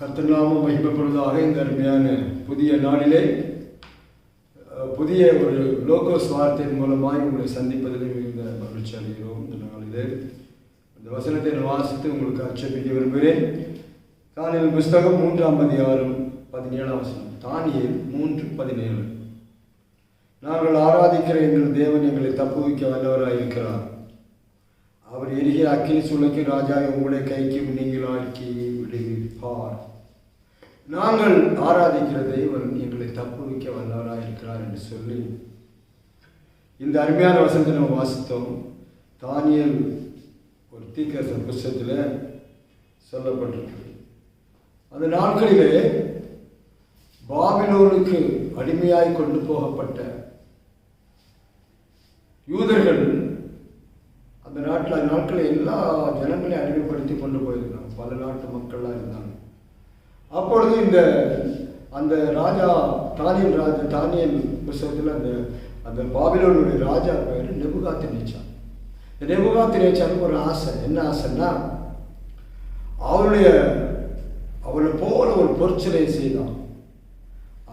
கர்த்தநாமம் மகிமைப்படுவதாக இந்த அருமையான புதிய நாளிலே புதிய ஒரு லோகோஸ் வார்த்தையின் மூலமாய் உங்களை சந்திப்பதில் மிகுந்த மகிழ்ச்சி அடைகிறோம் இந்த நாளிலே. இந்த வசனத்தை வாசித்து உங்களுக்கு அச்சப்பிக்க விரும்புகிறேன். தானியல் புஸ்தகம் மூன்றாம் அதிகாரம் பதினேழாம் வசனம். தானியல் மூன்று பதினேழு. நாங்கள் ஆராதிக்கிற எங்கள் தேவன் எங்களை தப்புவிக்க வல்லவராக இருக்கிறார் அவர் எரிகிற அக்கினி சுளைக்கு ராஜா உங்களுடைய கைக்கு நீங்களாக்கி விடுவிப்பார் நாங்கள் ஆராதிக்கிற தெய்வம் எங்களை தப்புவிக்க வல்லவராக இருக்கிறார் என்று சொல்லி இந்த அருமையான வசனத்தை நம்ம வாசித்தோம். தானியல் ஒரு தீக்கரசன் புஸ்தகத்தில் சொல்லப்பட்டிருக்கு அந்த நாட்களிலே பாபிலோனுக்கு அடிமையாய் கொண்டு போகப்பட்ட யூதர்கள் அந்த நாட்டில் அந்த நாட்களில் எல்லா ஜனங்களையும் அடிமைப்படுத்தி கொண்டு போயிருந்தாங்க. பல நாட்டு மக்களாக இருந்தாங்க. அப்பொழுது இந்த அந்த ராஜா தானியன் ராஜா தானியன் புஸ்தகத்தில் அந்த அந்த பாபிலோனுடைய ராஜா பேர் நெபுகாத்து நேச்சான் இந்த நெபுகாத்து நேச்சானுக்கு ஒரு ஆசை. என்ன ஆசைன்னா அவருடைய அவளை போல ஒரு பொற்சிலை செய்தான்.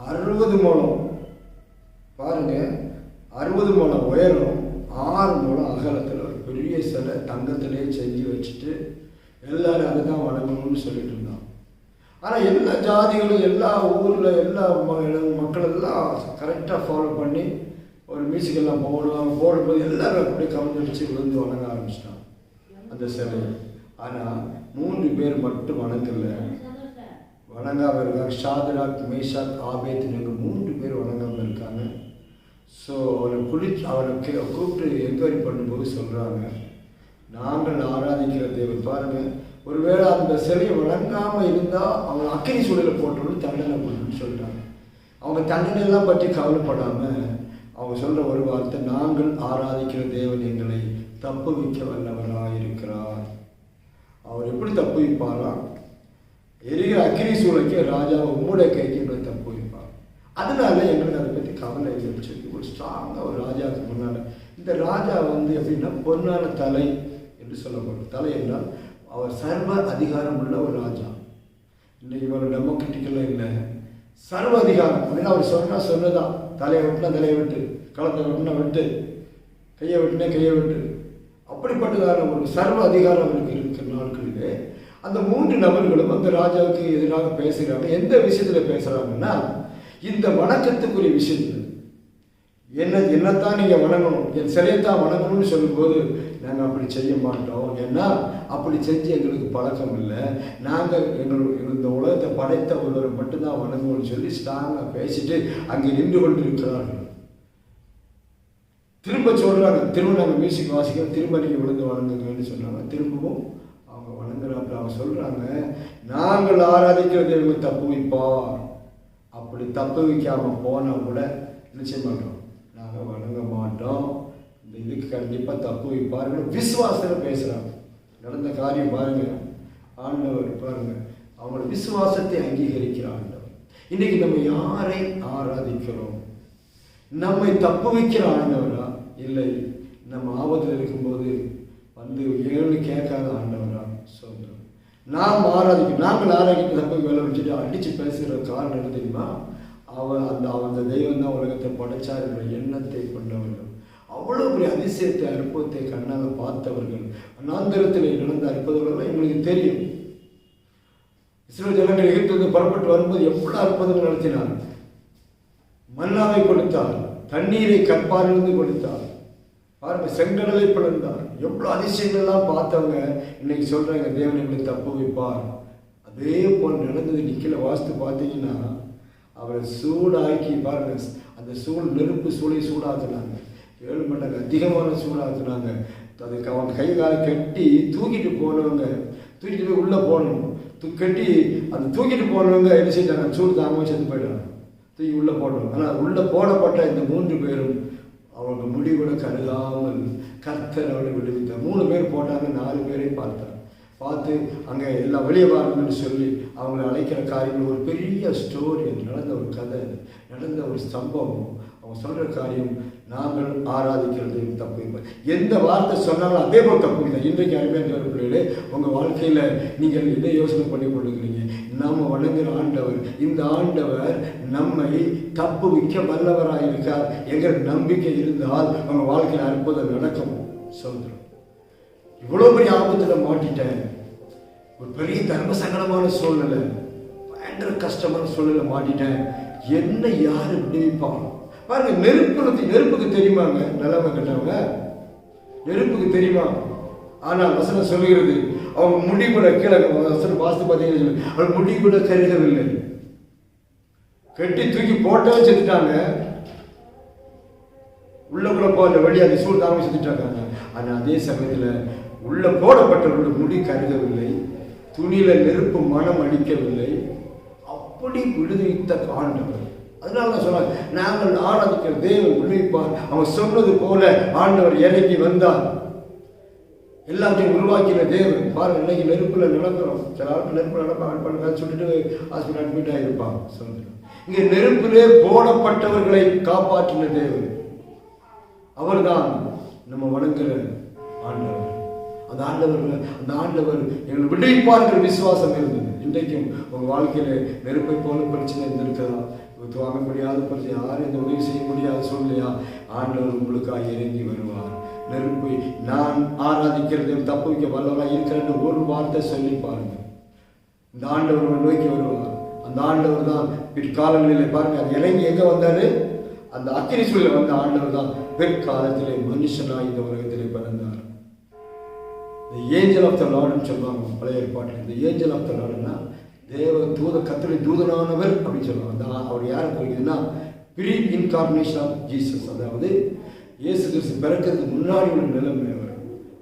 அறுபது மூலம் பாருங்க அறுபது மூலம் உயரம் ஆறு மூலம் அகலத்தில் ஒரு பெரிய சிலை தங்கத்திலே செஞ்சு வச்சுட்டு எல்லாரும் அதை தான் வணங்கணும்னு சொல்லிட்டு இருந்தான் ஆனால் எல்லா ஜாதிகளும் எல்லா ஊரில் எல்லா மக்கள் எல்லாம் கரெக்டாக ஃபாலோ பண்ணி ஒரு மியூசிக் எல்லாம் போடுவாங்க. போடும்போது எல்லோரும் அப்படியே கவர்ந்தடிச்சு விழுந்து வணங்க ஆரம்பிச்சிட்டான் அந்த சிலையை. ஆனால் மூன்று பேர் மட்டும் வணங்கல. வணங்காமல் இருக்காங்க. ஷாதராக் மேஷாத் ஆபேத் மூன்று பேர் வணங்காமல் இருக்காங்க. ஸோ அவனை குளிச்சு அவனை கே- கூப்பிட்டு என்கொயரி பண்ணும்போது சொல்கிறாங்க நாங்கள் ஆராதிக்கிற தேவன் பாருங்கள் ஒருவேளை அந்த சிலை வழங்காமல் இருந்தால் அவங்க அக்கினி சூழலில் போட்டோன்னு தண்டனை பண்ணணும்னு சொல்கிறாங்க அவங்க தண்டனைலாம் பற்றி கவலைப்படாமல் அவங்க சொல்கிற ஒரு வார்த்தை நாங்கள் ஆராதிக்கிற தேவன் எங்களை தப்புவிக்க வல்லவராக இருக்கிறார். அவர் எப்படி தப்புவிப்பாராம் எரிகிற அக்கினி சூழலுக்கு ராஜாவை மூட கைக்கு எங்களை தப்பு வைப்பார் அதனால எங்களுக்கு அதை பற்றி கவலை இல்லைன்னு சொல்லி ஒரு ஸ்ட்ராங்காக ஒரு ராஜாவுக்கு முன்னால் இந்த ராஜா வந்து எப்படின்னா பொன்னான தலை என்று சொல்லப்படும் தலை என்றால் அவர் சர்வ அதிகாரம் உள்ள ஒரு ராஜா. இன்னைக்கு இவர் டெமோக்ராட்டிக்கெல்லாம் இல்லை சர்வ அதிகாரம். அப்படின்னு அவர் சொன்னால் சொன்னதான் தலையை வெட்டினா தலையை விட்டு களத்தை வெட்டினா வெட்டு கையை வெட்டினா கையை விட்டு. அப்படிப்பட்டதான ஒரு சர்வ அதிகாரம் அவருக்கு இருக்கிற நாட்களிலே அந்த மூன்று நபர்களும் அந்த ராஜாவுக்கு எதிராக பேசுகிறாங்க எந்த விஷயத்தில் பேசுகிறாங்கன்னா இந்த வணக்கத்துக்குரிய விஷயத்தில். என்ன என்னத்தான் நீங்கள் வணங்கணும்? என் சிலையத்தான் வணங்கணும்னு சொல்லும்போது நாங்கள் அப்படி செய்ய மாட்டோம். ஏன்னா அப்படி செஞ்சு எங்களுக்கு பழக்கம் இல்லை. நாங்கள் எங்களுக்கு இந்த உலகத்தை படைத்த ஒருவரை மட்டும்தான் வணங்குவோம்னு சொல்லி ஸ்ட்ராங்காக பேசிட்டு அங்கே நின்று கொண்டு இருக்கிறார்கள் திரும்ப சொல்கிறாங்க திரும்ப நாங்கள் மியூசிக் வாசிக்கிறோம். திரும்ப நீங்கள் விழுந்து வணங்குங்கன்னு சொன்னாங்க. திரும்பவும் அவங்க வணங்குறாங்க. அவங்க சொல்கிறாங்க நாங்கள் ஆராதிக்கிறது எங்களுக்கு தப்பு வைப்பா. அப்படி தப்பு வைக்காமல் போனால் கூட நிச்சயம் பண்ணுறோம் நாங்கள் வணங்க மாட்டோம். இந்த இதுக்கு கண்டிப்பாக தப்பு. வைப்பார்கள் விசுவாசத்தில் பேசுகிறாங்க நடந்த காரியம் பாருங்க. ஆண்டவர் பாருங்க அவங்களோட விசுவாசத்தை அங்கீகரிக்கிற ஆண்டவர். இன்னைக்கு நம்ம யாரை ஆராதிக்கிறோம்? நம்மை தப்பு வைக்கிற ஆண்டவரா? இல்லை நம்ம ஆபத்தில் இருக்கும்போது வந்து ஏழு கேட்காத ஆண்டவரா? சொல்றோம். நாம் ஆராதிக்கணும் நாங்கள் ஆராதிக்க தப்பு வேலை வச்சுட்டு அடிச்சு பேசுகிற காரணம் என்ன தெரியுமா? அவன் அந்த அந்த தெய்வம் தான் உலகத்தை படைச்சார் என்ற எண்ணத்தை கொண்டவர்கள் அவ்வளோ பெரிய அதிசயத்தை அற்புதத்தை கண்ணாக பார்த்தவர்கள். அநாந்தரத்தில் நடந்த அற்புதங்கள்லாம் எங்களுக்கு தெரியும். இஸ்ரோ ஜனங்கள் எகிப்திலிருந்து புறப்பட்டு வரும்போது எவ்வளோ அற்புதங்கள் நடத்தினார். மன்னாவை கொடுத்தார் தண்ணீரை கற்பாரிலிருந்து கொடுத்தார் பாருங்க செங்கடலை பிளந்தார். எவ்வளோ அதிசயங்கள்லாம் பார்த்தவங்க இன்னைக்கு சொல்கிறாங்க தேவன் எங்களை தப்பு வைப்பார் அதே போல் நடந்தது நிக்கல வாஸ்து பார்த்தீங்கன்னா அவரை சூடாக்கி பாருங்க. அந்த சூழ் நெருப்பு சூளை சூடாக்குனாங்க. ஏழு மண்டங்க அதிகமான சூடாக்குனாங்க. அதுக்கு அவன் கை காலை கட்டி தூக்கிட்டு போனவங்க தூக்கிட்டு போய் உள்ளே போகணும் தூ கட்டி அந்த தூக்கிட்டு போனவங்க என்ன செஞ்சாங்க சூடு தாங்க செத்து போயிட்டாங்க. தூக்கி உள்ளே போடணும். ஆனால் உள்ளே போடப்பட்ட இந்த மூன்று பேரும் அவங்க முடிவுல கருதாமல் கர்த்தர் அவளை விடுவித்தார். மூணு பேர் போட்டாங்க நாலு பேரையும் பார்த்தாங்க. பார்த்து அங்கே எல்லாம் வெளியே வாருங்கன்னு சொல்லி அவங்கள அழைக்கிற காரியங்கள் ஒரு பெரிய ஸ்டோரி அது. நடந்த ஒரு கதை நடந்த ஒரு சம்பவம். அவங்க சொல்கிற காரியம் நாங்கள் ஆராதிக்கிறது தப்பு இல்லை எந்த வார்த்தை சொன்னாலும் அதே போல் தப்பு இல்லை. இன்றைக்கு அருமையான பிள்ளைகளே உங்கள் வாழ்க்கையில் நீங்கள் என்ன யோசனை பண்ணி கொண்டிருக்கிறீங்க? நாம் வணங்குகிற ஆண்டவர் இந்த ஆண்டவர் நம்மை தப்பு விற்க வல்லவராக இருக்கார் எங்கள் நம்பிக்கை இருந்தால் உங்கள் வாழ்க்கையில் அற்புதம் நடக்கும். சொல்கிறோம் இவ்வளோ பெரிய ஆபத்தில் மாட்டிட்டேன். ஒரு பெரிய தர்ம சங்கடமான சூழ்நிலை பயங்கர கஷ்டமான சூழ்நிலை மாட்டிட்டேன். என்ன யாரு விடுவிப்பான் பாருங்க நெருப்புறது நெருப்புக்கு தெரியுமாங்க? நல்லவங்க கட்டவங்க? நெருப்புக்கு தெரியுமா? ஆனால் வசனம் சொல்லுகிறது அவங்க முடி கூட கீழே வசனம் வாஸ்து பார்த்தீங்கன்னா அவங்க முடி கூட கருகவில்லை. கட்டி தூக்கி போட்டவே செத்துட்டாங்க உள்ள கூட போகல அந்த சூழ் தாங்க செத்துட்டாங்க ஆனால் அதே சமயத்தில் உள்ள போடப்பட்டவர்களுடைய முடி கருகவில்லை துணியில நெருப்பு மனம் அடிக்கவில்லை. அப்படி விடுவித்த ஆண்டவர். அதனால தான் சொன்னாங்க நாங்கள் ஆராதிக்கிற தேவன் விடுவிப்பார் அவன் சொன்னது போல ஆண்டவர் இறங்கி வந்தார். எல்லாத்தையும் உருவாக்கின தேவன். பாரு இன்னைக்கு நெருப்பில் நடக்கிறோம். சில ஆட்கள் நெருப்பில் நடப்பாங்க பண்ணுங்க சொல்லிட்டு ஹாஸ்பிட்டல் அட்மிட் ஆகிருப்பாங்க சொல்லுங்க இங்கே நெருப்பிலே போடப்பட்டவர்களை காப்பாற்றின தேவன். அவர்தான் நம்ம வணங்குற ஆண்டவர். அந்த ஆண்டவர் அந்த ஆண்டவர் எங்களை விடுவிப்பார்கள் விசுவாசம் இருந்தது. இன்றைக்கும் உங்கள் வாழ்க்கையில நெருப்பை போல பிரச்சனை இருந்திருக்கலாம். வாங்க முடியாத பிரச்சனை யாரும் இந்த உதவி செய்ய முடியாத சூழ்நிலையா? ஆண்டவர் உங்களுக்காக இறங்கி வருவார். நெருப்பை நான் ஆராதிக்கிறது தப்பு வைக்க வல்லவராக இருக்கிறேன்னு ஒரு வார்த்தை சொல்லி பாருங்க இந்த ஆண்டவர் நோக்கி வருவார். அந்த ஆண்டவர் தான் பிற்காலங்களில் பாருங்க அது இறங்கி எங்க வந்தாரு? அந்த அக்கினி சூழல வந்த ஆண்டவர் தான் பிற்காலத்திலே மனுஷனாக இந்த உலகத்திலே பிறந்தார். இந்த ஏஞ்சல் ஆஃப் த லார்டுன்னு சொல்லுவாங்க பழைய ஏற்பாட்டில். இந்த ஏஞ்சல் ஆஃப் த லார்டுனா தேவ தூத கத்திரி தூதனானவர் அப்படின்னு சொல்லுவாங்க. அந்த அவர் யாரை குறிக்குதுன்னா ப்ரீ இன்கார்னேஷன் ஆஃப் ஜீசஸ் அதாவது இயேசு கிறிஸ்து பிறக்கிறதுக்கு முன்னாடி ஒரு நிலைமை அவர்.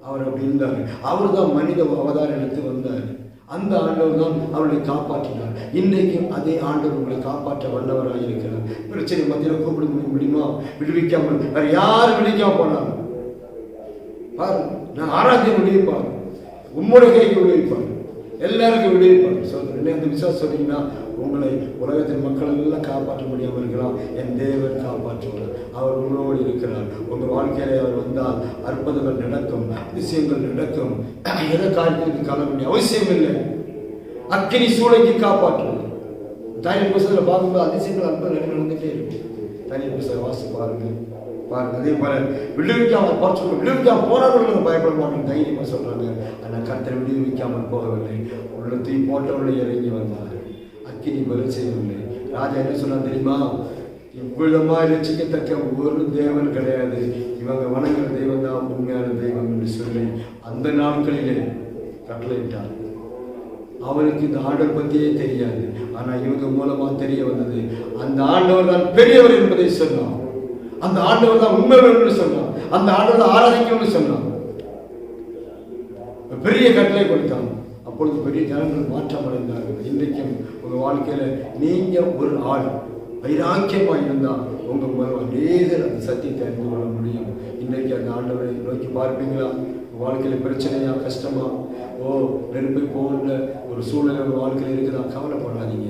அவர் அப்படி இருந்தார். அவர் தான் மனித அவதாரம் எடுத்து வந்தார். அந்த ஆண்டவர் தான் அவர்களை காப்பாற்றினார். இன்றைக்கும் அதே ஆண்டவர் உங்களை காப்பாற்ற வல்லவராக இருக்கிறார். பிரச்சனை மத்தியில் கூப்பிட முடியுமா? விடுவிக்காமல் வேறு யார் விடுவிக்காம போனாங்க பாருங்க. நான் ஆராய்ச்சி விடுவிப்பார் உம்முடைய கைக்கு விடுவிப்பார் எல்லாருக்கும் விடுவிப்பார் சொல்றேன். அந்த விசுவாசம் சொன்னீங்கன்னா உங்களை உலகத்தின் மக்கள் எல்லாம் காப்பாற்ற முடியாமல் இருக்கலாம் என் தேவன் காப்பாற்றுவார். அவர் உங்களோடு இருக்கிறார். உங்கள் வாழ்க்கையில அவர் வந்தால் அற்புதங்கள் நடக்கும் அதிசயங்கள் நடக்கும். எதை காரியத்திற்கு காண வேண்டிய அவசியம் இல்லை. அக்கினி சூளைக்கு காப்பாற்றுவார். தனி புத்தகத்தில் பார்க்கும்போது அதிசயங்கள் அற்புதம் நடந்துகிட்டே இருக்கும் தனி புத்தகம் வாசி பாருங்கள். பாருங்க அதே விடுவிக்காமல் பார்த்து விடுவிக்காமல் போனவர்கள் பயப்பட தைரியமாக சொல்கிறாங்க சொல்றாங்க. ஆனால் கத்தரை விடுவிக்காமல் போகவில்லை. உள்ளத்தையும் போட்டவர்களை இறங்கி வந்தார் அக்கினி பதில் செய்யவில்லை. ராஜா என்ன சொன்னா தெரியுமா? இவ்விதமாக ரசிக்கத்தக்க ஒரு தேவன் கிடையாது. இவங்க வணங்குற தெய்வம் தான் உண்மையான தெய்வம் என்று சொல்லி அந்த நாட்களிலே கட்டளையிட்டார். அவருக்கு இந்த ஆண்டவர் பற்றியே தெரியாது. ஆனால் இவங்க மூலமாக தெரிய வந்தது அந்த ஆண்டவர் தான் பெரியவர் என்பதை சொன்னான் அந்த ஆண்டவர் தான் உண்மை சொன்னான் அந்த ஆண்டவர் தான் ஆராதிக்கணும்னு சொன்னான் பெரிய கட்டளை கொடுத்தான். அப்பொழுது பெரிய ஜனங்கள் மாற்றம் அடைந்தார்கள் இன்றைக்கும் உங்கள் வாழ்க்கையில நீங்கள் ஒரு ஆள். வைராக்கியமாக இருந்தால் உங்கள் மூலம் நேரில் அந்த சத்தியத்தை அறிந்து கொள்ள முடியும். இன்றைக்கு அந்த ஆண்டவரை நோக்கி பார்ப்பீங்களா? வாழ்க்கையில் பிரச்சனையா கஷ்டமா? ஓ நெருப்பை போன்ற ஒரு சூழ்நிலை வாழ்க்கையில் வாழ்க்கையில இருக்குதா? கவலைப்படாதீங்க.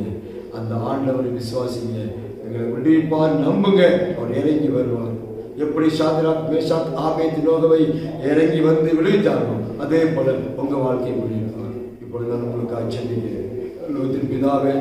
அந்த ஆண்டவரை விசுவாசிங்க. எங்களை விடுவிப்பார் நம்புங்க. அவர் இறங்கி வருவார். எப்படி சாத்ராக் மேஷாத் ஆபேத் நோகவை இறங்கி வந்து விடுவித்தாரோ அதே போல உங்க வாழ்க்கையை விடுவிப்பார். இப்பொழுது நான் உங்களுக்கு அச்சந்திக்கிறேன் லோகத்தின் பிதாவே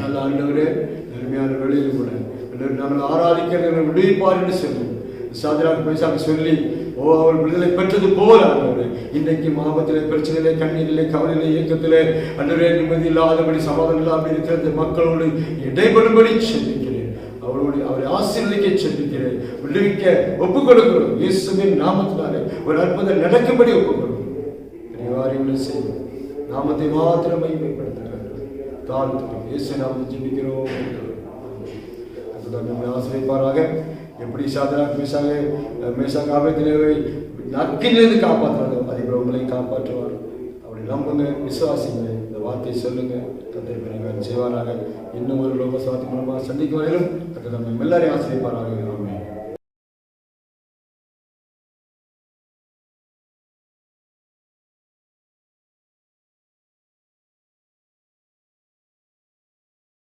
நல்ல ஆண்டவரே அருமையான வேளையில் கூட. ஆண்டவர் நாங்கள் ஆராதிக்கிற விடுவிப்பார் என்று சொல்லுங்கள் சாத்ராக் மேஷாக் சொல்லி ஓ அவள் விடுதலை பெற்றது போல ஆண்டவரே இன்றைக்கு மாபத்திலே பிரச்சனையிலே கண்ணீரிலே கவலையிலே இயக்கத்திலே அன்றவரே நிம்மதி இல்லாதபடி சமாதானம் இல்லாமல் இருக்கிற மக்களோடு இடைபடும்படி செல்லிக்கிறேன் அவளோடு அவரை ஆசீர்வதிக்க செல்லிக்கிறேன் விடுவிக்க ஒப்புக் கொடுக்கிறோம் இயேசுவின் நாமத்தினாலே ஒரு அற்புதம் நடக்கும்படி ஒப்புக் கொடுக்கிறோம் செய்வோம் நாமத்தை மாத்திரம் மைமைப்படுத்துகிறார் தாழ்த்து இயேசு நாமத்தை ஜெபிக்கிறோம். ஆசிரியப்பாராக எப்படி சாதனாக் மேசாக மேசாக ஆபத்தினவை நக்கிலிருந்து காப்பாற்றுறாங்க அதே போல உங்களை காப்பாற்றுவார். அப்படி நம்புங்க விசுவாசிங்க இந்த வார்த்தையை சொல்லுங்க. தந்தை பெரிய செய்வாராக. இன்னும் ஒரு லோக சாத்தி மூலமாக சந்திக்கும் வரையிலும் கத்தை நம்ம எல்லாரையும் ஆசிரியப்பாராக